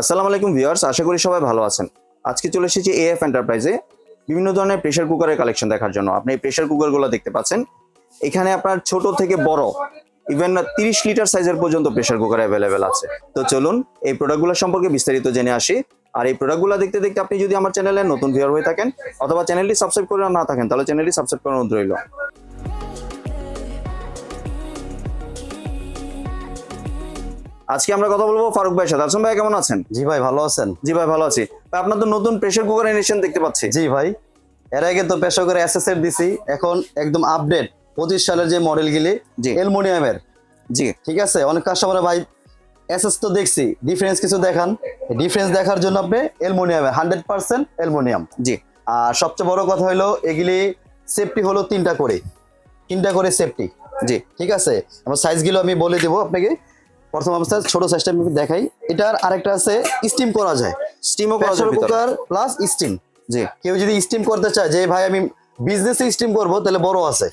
আসসালামু আলাইকুম ভিউয়ার্স, আশা করি সবাই ভালো আছেন। আজকে চলে এসেছি এএফ এন্টারপ্রাইজে বিভিন্ন ধরনের প্রেশার কুকারের কালেকশন দেখার জন্য। আপনি এই প্রেশার কুকারগুলো দেখতে পাচ্ছেন। এখানে আপনার ছোট থেকে বড় ইভেন তিরিশ লিটার সাইজের পর্যন্ত প্রেশার কুকার অ্যাভেলেবেল আছে। তো চলুন এই প্রোডাক্টগুলো সম্পর্কে বিস্তারিত জেনে আসি। আর এই প্রোডাক্টগুলো দেখতে দেখতে আপনি যদি আমার চ্যানেলে নতুন ভিউয়ার হয়ে থাকেন, অথবা চ্যানেলটি সাবস্ক্রাইব করে না থাকেন, তাহলে চ্যানেলটি সাবস্ক্রাইব অনুরোধ রইল। আজকে আমরা কথা বলব ফারুক ভাইয়ের সাথে। আসুন ভাই কেমন আছেন? জি ভাই ভালো আছেন? জি ভাই ভালো আছি। আপনার তো নতুন প্রেশার কুকার এনেছেন দেখতে পাচ্ছি। জি ভাই এর আগে তো পেশা করে এসএসএর দিছি এখন একদম আপডেট পঁচিশ সালের যে মডেলগুলি জি। অ্যালুমিনিয়ামের জি। ঠিক আছে? অনেক কাস্টমার ভাই এসএস তো দেখছি ডিফারেন্স কিছু দেখান। ডিফারেন্স দেখার জন্য আপনি অ্যালুমিনিয়ামের হান্ড্রেড পার্সেন্ট অ্যালুমিনিয়াম জি। আর সবচেয়ে বড় কথা হলো এগুলি সেফটি হলো তিনটা করে। তিনটা করে সেফটি জি। ঠিক আছে? আমার সাইজগুলো আমি বলে দেবো আপনাকে। প্রথম অবস্থায় ছোট সাইজটা আমি দেখাই। এটার আরেকটা আছে স্টিম করা যায়। স্টিমও করা যায় কুকার প্লাস স্টিম জি। কেউ যদি স্টিম করতে চায় যে ভাই আমি বিজনেসে স্টিম করব তাহলে বড় আছে।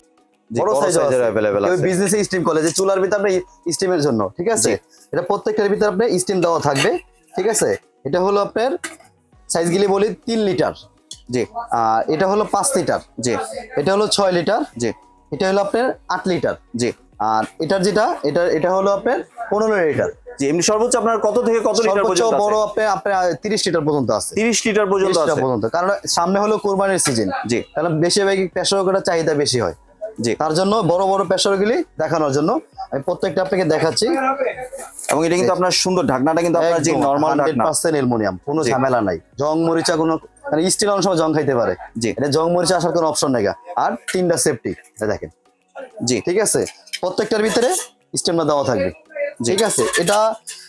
বড় সাইজ সাইজের কেউ আছে। বিজনেসে স্টিম করে যে চুলার ভিতরে আপনি স্টিমের জন্য ঠিক আছে? এটা প্রত্যেকটার ভিতরে আপনি স্টিম দেওয়া থাকবে ঠিক আছে? এটা হলো আপনার সাইজগুলি বলি তিন লিটার জি। আর এটা হলো পাঁচ লিটার জি। এটা হলো ছয় লিটার জি। এটা হলো আপনার আট লিটার জি। আর এটার যেটা এটা এটা হলো আপনার পনেরো লিটার। জি এমনি সর্বোচ্চ আপনার কত থেকে কত লিটার পর্যন্ত বড় আপনার আপনার তিরিশ লিটার পর্যন্ত আছে। 30 লিটার পর্যন্ত আছে। পর্যন্ত। কারণ সামনে হলো কোরবানির সিজন জি। কারণ বেশিরভাগই কুকারের চাহিদা বেশি হয়। জি। তার জন্য বড় বড় প্রেশারগুলি দেখানোর জন্য আমি প্রত্যেকটা আপনাকে দেখাচ্ছি। এবং এটা কিন্তু আপনার সুন্দর ঢাকনাটা কিন্তু আপনার যে নরমাল ঢাকনা। পার্সেন্ট অ্যালুমিনিয়াম কোনো ঝামেলা নাই। জং মরিচা কোনো মানে স্টিল অনেক সময় জং খাইতে পারে। জি। এটা জং মরিচা আসার কোনো অপশন নেই আর তিনটা সেফটি দেখেন। জি। ঠিক আছে? প্রত্যেকটার ভিতরে স্টেমটা দেওয়া থাকবে। ঠিক আছে? এটা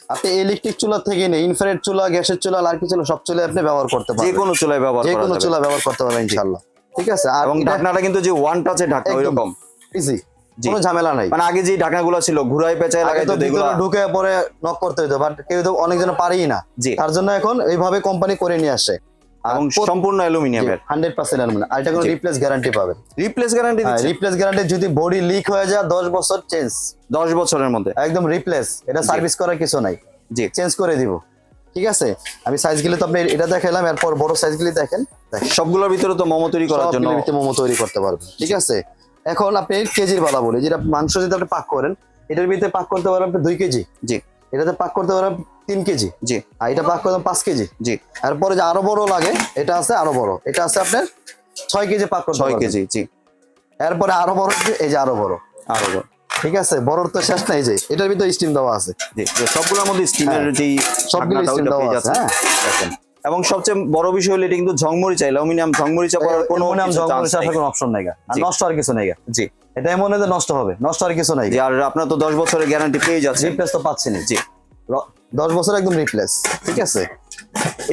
আপনি ইলেকট্রিক চুলা থেকে নেই ইনফ্রারেড চুলা গ্যাসের চুলা লার্কি চুলা সব চুলা আপনি ব্যবহার করতে যে পারবেন। কোনো চুলায় ব্যবহার যে কোনো চুলা ব্যবহার করতে পারবেন ইনশাআল্লাহ। ঠিক আছে? আর এবং ঢাকনাটা কিন্তু যে ওয়ান টাচে ঢাকনা ওইরকম। ইজি। কোনো ঝামেলা নাই। মানে আগে যে ঢাকনাগুলো ছিল ঘুরাই পেঁচায় আগে লাগাই তো তো এগুলো ভিতরে ঢুকে পরে নক করতে হতো বাট কেউ তো অনেকজন পারেই না। জি। তার জন্য এখন এইভাবে কোম্পানি করে নিয়ে আসে। এবং সম্পূর্ণ অ্যালুমিনিয়ামের। হান্ড্রেড পার্সেন্ট আর এটা কোনো রিপ্লেস গ্যারান্টি পাবেন। রিপ্লেস গ্যারান্টি দিচ্ছে। রিপ্লেস গ্যারান্টি যদি বডি লিক হয়ে যায় দশ বছর চেঞ্জ 10 বছরের মধ্যে। একদম রিপ্লেস এটা সার্ভিস করার কিছু নাই। জি। চেঞ্জ করে দিব। ঠিক আছে? আমি সাইজগুলি তো আপনি এটা দেখাইলাম এরপর বড় সাইজগুলি দেখেন। দেখেন সবগুলোর ভিতরে তো মোমো তৈরি করার জন্য ভিতরে মোমো তৈরি করতে পারবেন। ঠিক আছে? এখন আপনি কেজির বালা বলি যেটা মাংস যদি আপনি পাক করেন এটার ভিতরে পাক করতে পারেন আপনি দুই কেজি। জি। এটাতে পাক করতে পারেন তিন কেজি। জি। আর এটা পাক করতে পাঁচ কেজি। জি। তারপরে যে আরও বড় লাগে এটা আছে আরও বড়। এটা আছে আপনার ছয় কেজি পাক করতে 6 পারবেন। কেজি জি। এরপরে আরও বড় যে এই যে আরও বড়। আরও বড়। ঠিক আছে? বড়র তো শেষ নাই যে এটার ভিতরে স্টিম দেওয়া আছে। জি যে সবগুলোর মধ্যে স্টিমের হ্যাঁ, যেই সবগুলো স্টিম দেওয়া আছে হ্যাঁ। দেখেন। এবং সবচেয়ে বড় বিষয় হলো এটা কিন্তু ঝংমরিচা অ্যালুমিনিয়াম ঝংমরিচা পড়ার কোনো জঙ্গল আসার কোনো অপশন নাই। আর নষ্ট আর কিছু নাই। জি। এটা এমন যে নষ্ট হবে নষ্ট আর কিছু নাই। আর আপনার তো 10 বছরের গ্যারান্টি পেয়ে যাচ্ছে। রিপ্লেস তো পাচ্ছি না জি দশ বছর একদম রিপ্লেস ঠিক আছে?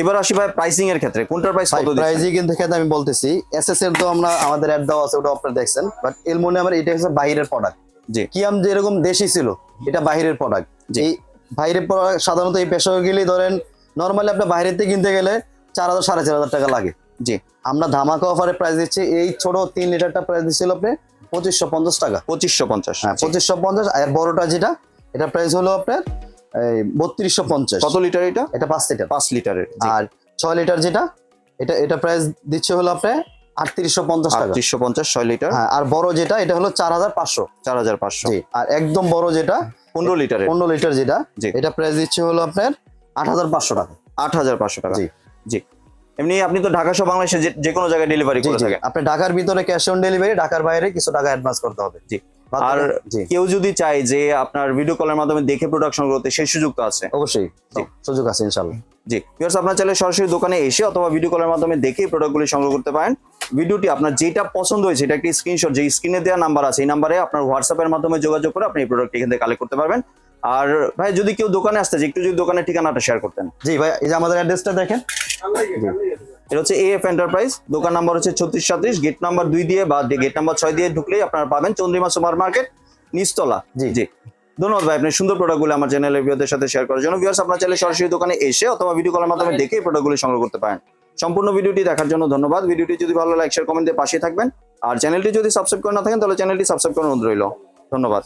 এবার আসি ভাই প্রাইসিং এর ক্ষেত্রে কোনটার প্রাইস কত প্রাইজই কিন্তু ক্ষেত্রে আমি বলতেছি এসএস এর তো আমরা আমাদের অ্যাড দেওয়া আছে ওটা আপনারা দেখছেন বাট এলমোনিয়ামের এটা হচ্ছে বাইরের প্রোডাক্ট জি। কিয়াম যেরকম দেশি ছিল এটা বাইরের প্রোডাক্ট। এই বাইরের প্রোডাক্ট সাধারণত এই পেশাগুলি ধরেন নর্মালি আপনার বাইরের থেকে কিনতে গেলে চার হাজার সাড়ে চার হাজার টাকা লাগে। জি। আমরা ধামাকা অফারে প্রাইস দিচ্ছি এই ছোট তিন লিটারটা প্রাইস দিচ্ছিল আপনি পঁচিশশো পঞ্চাশ টাকা। 2550 হ্যাঁ পঁচিশশো পঞ্চাশ। আর বড়টা যেটা এটা প্রাইস হলো আপনার বত্রিশশো পঞ্চাশ। কত লিটার এটা? এটা পাঁচ লিটার 5 লিটারের আর ছয় লিটার যেটা এটা এটা প্রাইস দিচ্ছে হলো আপনার আটত্রিশশো পঞ্চাশ টাকা। 3850 6 লিটার হ্যাঁ আর বড় যেটা এটা হলো চার হাজার পাঁচশো। 4500 জি আর একদম বড় যেটা 15 লিটারের পনেরো লিটার যেটা জি। এটা প্রাইস দিচ্ছে হলো আপনার আট হাজার পাঁচশো টাকা। 8500 টাকা। জি। জি। এমনি আপনি তো ঢাকা সহ বাংলাদেশে যে- কোনো জায়গায় ডেলিভারি করে থাকেন। আপনি ঢাকার ভিতরে ক্যাশ অন ডেলিভারি ঢাকার বাইরে কিছু টাকা অ্যাডভান্স করতে হবে। জি। আর কেউ যদি চায় যে আপনার ভিডিও কলের মাধ্যমে দেখে প্রোডাকশন করতে সেই সুযোগ তো আছে। অবশ্যই। সুযোগ আছে ইনশাল্লাহ জি। ভিউয়ার্স আপনার চাইলে সরাসরি দোকানে এসে অথবা ভিডিও কলের মাধ্যমে দেখে প্রোডাক্টগুলি সংগ্রহ করতে পারেন। ভিডিওটি আপনার যেটা পছন্দ হয়েছে এটা একটি স্ক্রিনশট যে স্ক্রিনে দেওয়া নাম্বার আছে এই নাম্বারে আপনার হোয়াটসঅ্যাপের মাধ্যমে যোগাযোগ করে আপনি এই প্রোডাক্ট এখান থেকে কালেক্ট করতে পারবেন। আর ভাই যদি কেউ দোকানে আসতে একটু যদি দোকানের ঠিকানাটা শেয়ার করতেন। জি ভাই এই যে আমাদের অ্যাড্রেসটা দেখেন। এটা হচ্ছে এএফ এন্টারপ্রাইজ দোকান নাম্বার হচ্ছে ছত্রিশ সাত্রিশ গেট নাম্বার দুই দিয়ে বা গেট নাম্বার ছয় দিয়ে ঢুকলেই আপনারা পাবেন চন্দ্রিমা সুপার মার্কেট নিচতলা। জি। জি। ধন্যবাদ ভাই আপনি সুন্দর প্রোডাক্টগুলো আমার চ্যানেলের ভিউদের সাথে শেয়ার করার জন্য। ভিউয়ার্স আপনার চাইলে সরাসরি দোকানে এসে অথবা ভিডিও কলের মাধ্যমে দেখে এই প্রোডাক্টগুলি সংগ্রহ করতে পারেন। সম্পূর্ণ ভিডিওটি দেখার জন্য ধন্যবাদ। ভিডিওটি যদি ভালো লাইক শেয়ার কমেন্ট দিয়ে পাশে থাকবেন। আর চ্যানেলটি যদি সাবস্ক্রাইব করে না থাকেন তাহলে চ্যানেলটি সাবস্ক্রাইব করার অনুরোধ রইল। ধন্যবাদ।